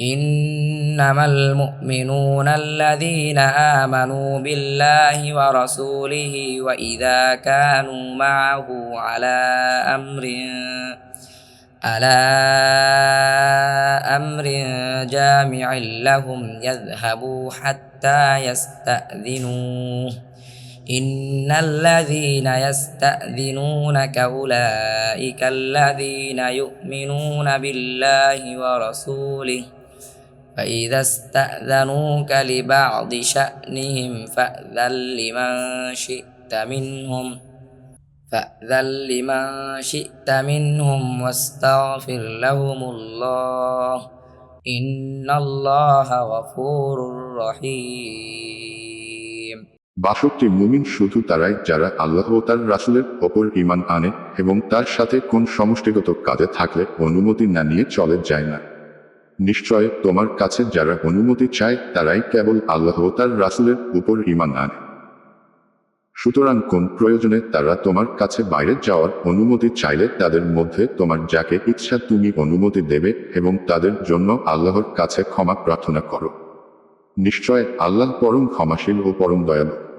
إنما المؤمنون الذين آمنوا بالله ورسوله وإذا كانوا معه على أمر على أمر جامع لهم يذهبوا حتى يستأذنوه. إن الذين يستأذنونك أولئك الذين يؤمنون بالله ورسوله فإذا استأذنوك لبعض شأنهم فأذن لمن شئت منهم فأذن لمن شئت منهم واستغفر لهم الله إن الله غفور رحيم বাষট্টি মুমিন শুধু তারাই যারা আল্লাহ ও তার রাসুলের ওপর ইমান আনে এবং তার সাথে কোন সমষ্টিগত কাজে থাকলে অনুমতি না নিয়ে চলে যায় না নিশ্চয় তোমার কাছে যারা অনুমতি চায়, তারাই কেবল আল্লাহ তার রাসুলের উপর ইমান আনে। সুতরাং কোন প্রয়োজনে তারা তোমার কাছে বাইরে যাওয়ার অনুমতি চাইলে তাদের মধ্যে তোমার যাকে ইচ্ছা তুমি অনুমতি দেবে এবং তাদের জন্য আল্লাহর কাছে ক্ষমা প্রার্থনা করো। নিশ্চয় আল্লাহ পরম ক্ষমাশীল ও পরম দয়ালু।